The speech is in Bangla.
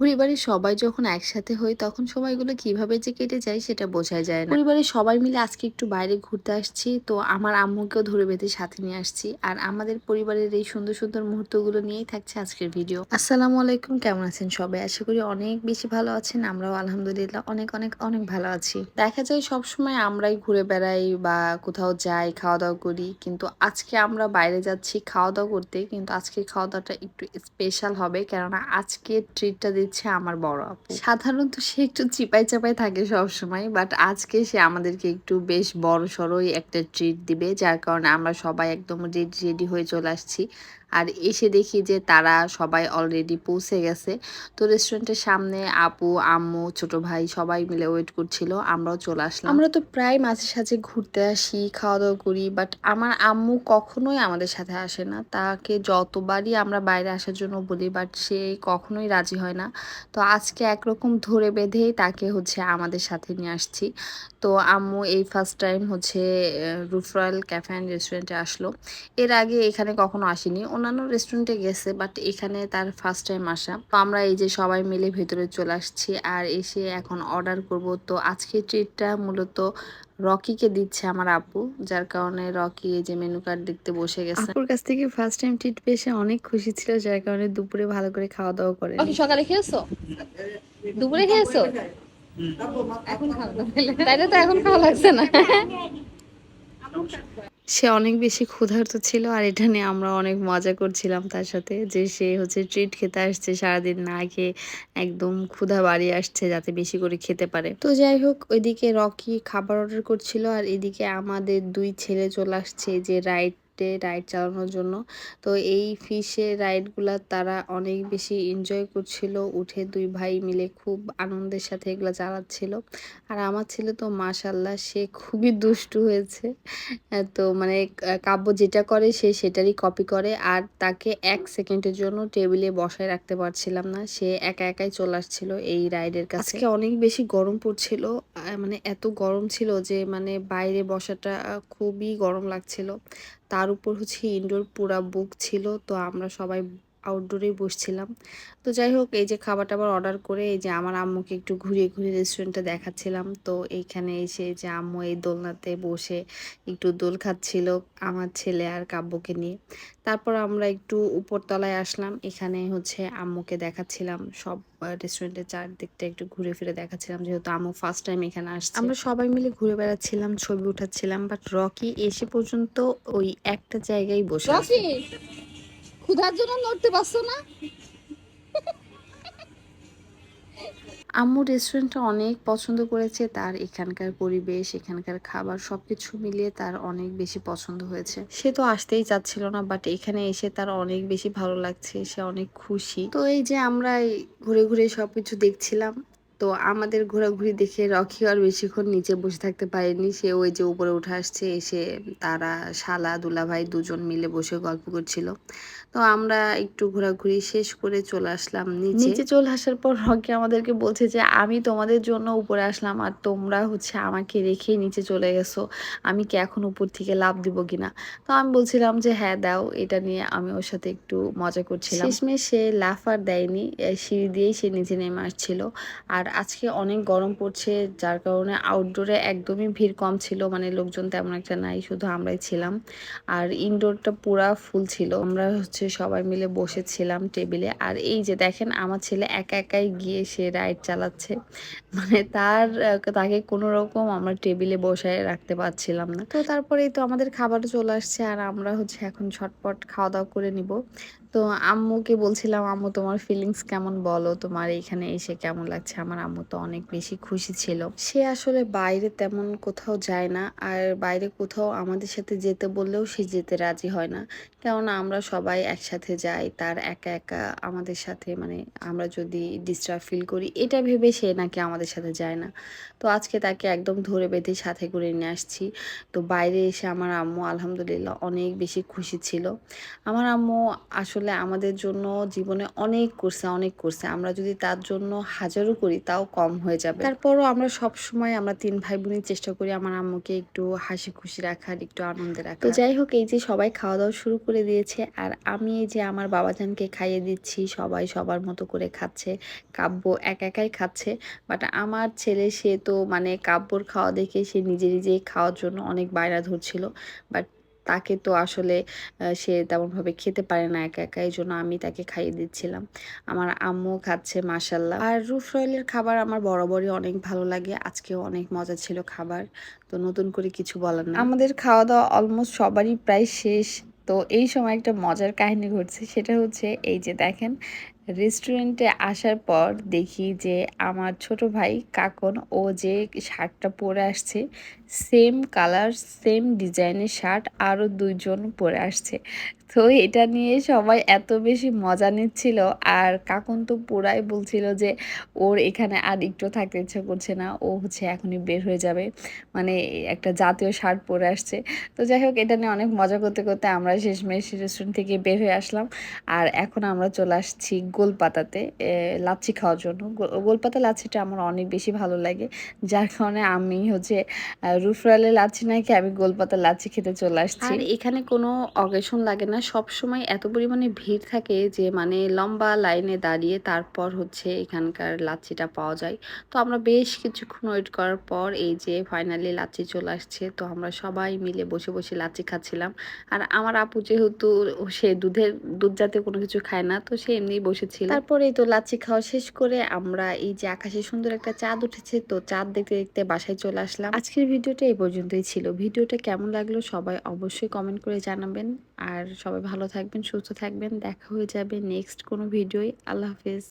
পরিবারের সবাই যখন একসাথে হই তখন সময়গুলো কীভাবে যে কেটে যায় সেটা বোঝাই যায় না। পরিবারের সবাই মিলে আজকে একটু বাইরে ঘুরতে আসছি, তো আমার আম্মুকেও ধরে বেঁধে সাথে নিয়ে আসছি। আর আমাদের পরিবারের এই সুন্দর সুন্দর মুহূর্তগুলো নিয়েই থাকছে আজকের ভিডিও। আসসালামু আলাইকুম, কেমন আছেন সবাই? আশা করি অনেক বেশি ভালো আছেন, আমরাও আলহামদুলিল্লাহ অনেক অনেক অনেক ভালো আছি। দেখা যায় সব সময় আমরাই ঘুরে বেড়াই বা কোথাও যাই খাওয়া দাওয়া করি, কিন্তু আজকে আমরা বাইরে যাচ্ছি খাওয়া দাওয়া করতে, কিন্তু আজকের খাওয়া দাওয়াটা একটু স্পেশাল হবে। কেননা আজকে ট্রিটটা দিচ্ছে আমার বড় আপু। সাধারণত সে একটু চিপাই চাপাই থাকে সবসময় বাট আজকে সে আমাদেরকে একটু বেশ বড় সড়োই একটা ট্রিট দিবে, যার কারণে আমরা সবাই একদম রেডি রেডি হয়ে চলে আসছি। আর এসে দেখি যে তারা সবাই অলরেডি পৌঁছে গেছে। তো রেস্টুরেন্টের সামনে আপু, আম্মু, ছোট ভাই সবাই মিলে ওয়েট করছিল, আমরাও চলে আসলাম। আমরা তো প্রায় মাঝে সাঝে ঘুরতে আসি খাওয়া দাওয়া করি বাট আমার আম্মু কখনোই আমাদের সাথে আসে না। তাকে যতবারই আমরা বাইরে আসার জন্য বলি বাট সে কখনোই রাজি হয় না। তো আজকে একরকম ধরে বেঁধেই তাকে হচ্ছে আমাদের সাথে নিয়ে আসছি। তো আম্মু এই ফার্স্ট টাইম হচ্ছে রুফরয়েল ক্যাফে অ্যান্ড রেস্টুরেন্টে আসলো। এর আগে এখানে কখনো আসেনি। অন্যান্য রেস্টুরেন্টে গেছে বাট এখানে তার ফার্স্ট টাইম আসা। তো আমরা এই যে সবাই মিলে ভেতরে চলে আসছি আর এসে এখন অর্ডার করব। তো আজকে ট্রিটটা মূলত রকিকে দিচ্ছে আমার আপু যার কারণে রকি এই যে মেনু কার্ড দেখতে বসে গেছে। আপুর কাছ থেকে ফার্স্ট টাইম ট্রিট পেয়ে অনেক খুশি ছিল যার কারণে দুপুরে ভালো করে খাওয়া দাওয়া করে সকালে খেয়েছো? দুপুরে খেয়েছো? এখন খাওয়া তাইলে তো এখন খাওয়া লাগছে না। সে অনেক বেশি ক্ষুধার্ত ছিল আর এটা নিয়ে আমরা অনেক মজা করছিলাম তার সাথে যে সে হচ্ছে ট্রিট খেতে আসছে, সারাদিন না খেয়ে একদম ক্ষুধা বাড়ি আসছে যাতে বেশি করে খেতে পারে। তো যাই হোক, ওইদিকে রকি খাবার অর্ডার করছিল আর এদিকে আমাদের দুই ছেলে চলে আসছে যে রাইড রাইড চালানোর জন্য। তো এই ফিশের রাইডগুলো তারা অনেক বেশি এনজয় করছিল, উঠে দুই ভাই মিলে খুব আনন্দের সাথে এগুলো চালাচ্ছিল। আর আমার ছেলে তো মাশাল্লাহ সে খুবই দুষ্টু হয়েছে। তো মানে কাব্য যেটা করে সে সেটারই কপি করে, আর তাকে এক সেকেন্ডের জন্য টেবিলে বসায় রাখতে পারছিলাম না। সে একা একাই চলে আসছিল এই রাইডের কাছে। আজকে অনেক বেশি গরম পড়ছিল মানে এত গরম ছিল যে মানে বাইরে বসাটা খুবই গরম লাগছিল। তার উপর হচ্ছে ইনডোর পুরা বুক ছিল তো আমরা সবাই আউটডোরেই বসছিলাম। তো যাই হোক এই যে খাবার টাবার অর্ডার করে এই যে আমার আম্মুকে একটু ঘুরিয়ে ঘুরিয়ে রেস্টুরেন্টটা দেখাচ্ছিলাম। তো এইখানে এসে যে আম্মু এই দোলনাতে বসে একটু দোল খাচ্ছিল আমার ছেলে আর কাব্যকে নিয়ে। তারপর আমরা একটু উপরতলায় আসলাম এখানে হচ্ছে আম্মুকে দেখাচ্ছিলাম। সব রেস্টুরেন্টের চারদিকটা একটু ঘুরে ফিরে দেখাচ্ছিলাম যেহেতু আম্মু ফার্স্ট টাইম এখানে আসছে। আমরা সবাই মিলে ঘুরে বেড়াচ্ছিলাম ছবি উঠাচ্ছিলাম বাট রকি এসে পর্যন্ত ওই একটা জায়গায় বসে ক্ষুধার জন্য নড়তে পারছ না? আম্মু রেস্টুরেন্টটা অনেক পছন্দ করেছে তার এখানকার পরিবেশ এখানকার খাবার সবকিছু মিলিয়ে তার অনেক বেশি পছন্দ হয়েছে। সে তো আসতেই চাচ্ছিল না বাট এখানে এসে তার অনেক বেশি ভালো লাগছে সে অনেক খুশি। তো এই যে আমরা ঘুরে ঘুরে সবকিছু দেখছিলাম তো আমাদের ঘোরাঘুরি দেখে রকি আর বেশিক্ষণ নিচে বসে থাকতে পারেনি। সে ওই যে উপরে উঠে আসছে এসে তারা শালা দুলাভাই দুজন মিলে বসে গল্প করছিল। তো আমরা একটু ঘোরাঘুরি শেষ করে চলে আসলাম নিচে। নিচে চলে আসার পর রকি আমাদেরকে বলছে যে আমি তোমাদের জন্য উপরে আসলাম আর তোমরা হচ্ছে আমাকে রেখেই নিচে চলে গেছো। আমি কি এখন উপর থেকে লাভ দিব কিনা? তো আমি বলছিলাম যে হ্যাঁ দাও এটা নিয়ে আমি ওর সাথে একটু মজা করছিলাম। শেষমেশ সে লাফ আর দেয়নি সিঁড়ি দিয়েই সে নিচে নেমে আসছিল। আর আজকে অনেক গরম পড়ছে, যার কারণে আউটডোরে একদমই ভিড় কম ছিল মানে লোকজন তেমন একটা নাই, শুধু আমরাই ছিলাম। আর ইনডোরটা পুরা ফুল ছিল। আমরা হচ্ছে সবাই মিলে বসেছিলাম টেবিলে আর এই যে দেখেন, আমার ছেলে একা একাই গিয়ে সে রাইড চালাচ্ছে। মানে তার, তাকে কোনো রকম আমরা টেবিলে বসায় রাখতে পারছিলাম না। তো তারপরেই তো আমাদের খাবার চলে আসছে, আর আমরা হচ্ছে এখন ছটপট খাওয়া দাওয়া করে নিব। তো আম্মুকে বলছিলাম, আম্মু, তোমার ফিলিংস কেমন বলো? তোমার এখানে এসে কেমন লাগছে? আমার আম্মু তো অনেক বেশি খুশি ছিল। সে আসলে বাইরে তেমন কোথাও যায় না, আর বাইরে কোথাও আমাদের সাথে যেতে বললেও সে যেতে রাজি হয় না। কেননা আমরা সবাই একসাথে যাই, তার একা একা আমাদের সাথে মানে আমরা যদি ডিস্টার্ব ফিল করি, এটা ভেবে সে নাকি আমাদের সাথে যায় না। তো আজকে তাকে একদম ধরে বেঁধে সাথে করে নিয়ে আসছি। তো বাইরে এসে আমার আম্মু আলহামদুলিল্লাহ অনেক বেশি খুশি ছিল। আমার আম্মু আসলে আসলে আমাদের জন্য জীবনে অনেক করছে অনেক করছে আমরা যদি তার জন্য হাজারও করি তাও কম হয়ে যাবে। তারপরও আমরা সব সময় আমরা তিন ভাই বোনই চেষ্টা করি আমার আম্মুকে একটু হাসি খুশি রাখার একটু আনন্দে রাখার। তো যাই হোক এই যে সবাই খাওয়া দাওয়া শুরু করে দিয়েছে আর আমি এই যে আমার বাবাজানকে খাইয়ে দিচ্ছি সবাই সবার মতো করে খাচ্ছে কাব্য একা একাই খাচ্ছে। বাট আমার ছেলে সে তো মানে কাব্যর খাওয়া দেখে সে নিজে নিজেই খাওয়ার জন্য অনেক বায়না ধরছিল। বাট তাকে তো আসলে সে তেমনভাবে খেতে পারে না একা একা এই জন্য আমি তাকে খাইয়ে দিচ্ছিলাম। আমার আম্মু খাচ্ছে মাসাল্লাহ আর রুফ রয়েলের খাবার আমার বরাবরই অনেক ভালো লাগে, আজকেও অনেক মজা ছিল খাবার, তো নতুন করে কিছু বলার না আমাদের খাওয়া দাওয়া অলমোস্ট সবারই প্রায় শেষ, তো এই সময় একটা মজার কাহিনী ঘটছে, সেটা হচ্ছে এই যে দেখেন রেস্টুরেন্টে আসার পর দেখি যে আমার ছোট ভাই কাকন, ও যে শার্টটা পরে আসছে সেম কালার সেম ডিজাইনের শার্ট আরও দুইজন পরে আসছে। তো এটা নিয়ে সবাই এত বেশি মজা নিচ্ছিল। আর কাকুন তো পুরাই বলছিল যে, ওর এখানে আর একটু থাকতে ইচ্ছা করছে না। ও হচ্ছে এখনই বের হয়ে যাবে। মানে একটা জাতীয় শার্ট পরে আসছে। তো যাই হোক, এটা নিয়ে অনেক মজা করতে করতে আমরা শেষমেশ রেস্টুরেন্ট থেকে বের হয়ে আসলাম। আর এখন আমরা চলে আসছি গোলপাতাতে লাচ্ছি খাওয়ার জন্য। গোলপাতা লাচ্ছিটা আমার অনেক বেশি ভালো লাগে। যার কারণে আমি হচ্ছে রুফরালে লাচ্ছি নাকি আমি গোলপাতা লাচ্ছি খেতে চলে আসছি। এখানে কোনো অকেশন লাগে না। সব সময় এত পরিমাণে ভিড় থাকে যে মানে লম্বা লাইনে দাঁড়িয়ে তারপর হচ্ছে এখানকার লাচ্ছিটা পাওয়া যায়। তো আমরা বেশ কিছুক্ষণ ওয়েট করার পর এই যে ফাইনালি লাচ্ছি চলে আসছে, তো আমরা সবাই মিলে বসে বসে লাচ্ছি খাচ্ছিলাম। আর আমার আপু যেহেতু সে দুধের, দুধ জাতীয় কোনো কিছু খায় না, তো সে এমনিই বসেছিল। তারপরে তো লাচ্ছি খাওয়া শেষ করে আমরা এই যে আকাশে সুন্দর একটা চাঁদ উঠেছে, তো চাঁদ দেখতে দেখতে বাসায় চলে আসলাম। আজকের ভিডিওটা এই পর্যন্তই ছিল। ভিডিওটা কেমন লাগল সবাই অবশ্যই কমেন্ট করে জানাবেন। আর সবাই ভালো থাকবেন সুস্থ থাকবেন। দেখা হয়ে যাবে নেক্সট কোনো ভিডিওই আল্লাহ হাফেজ।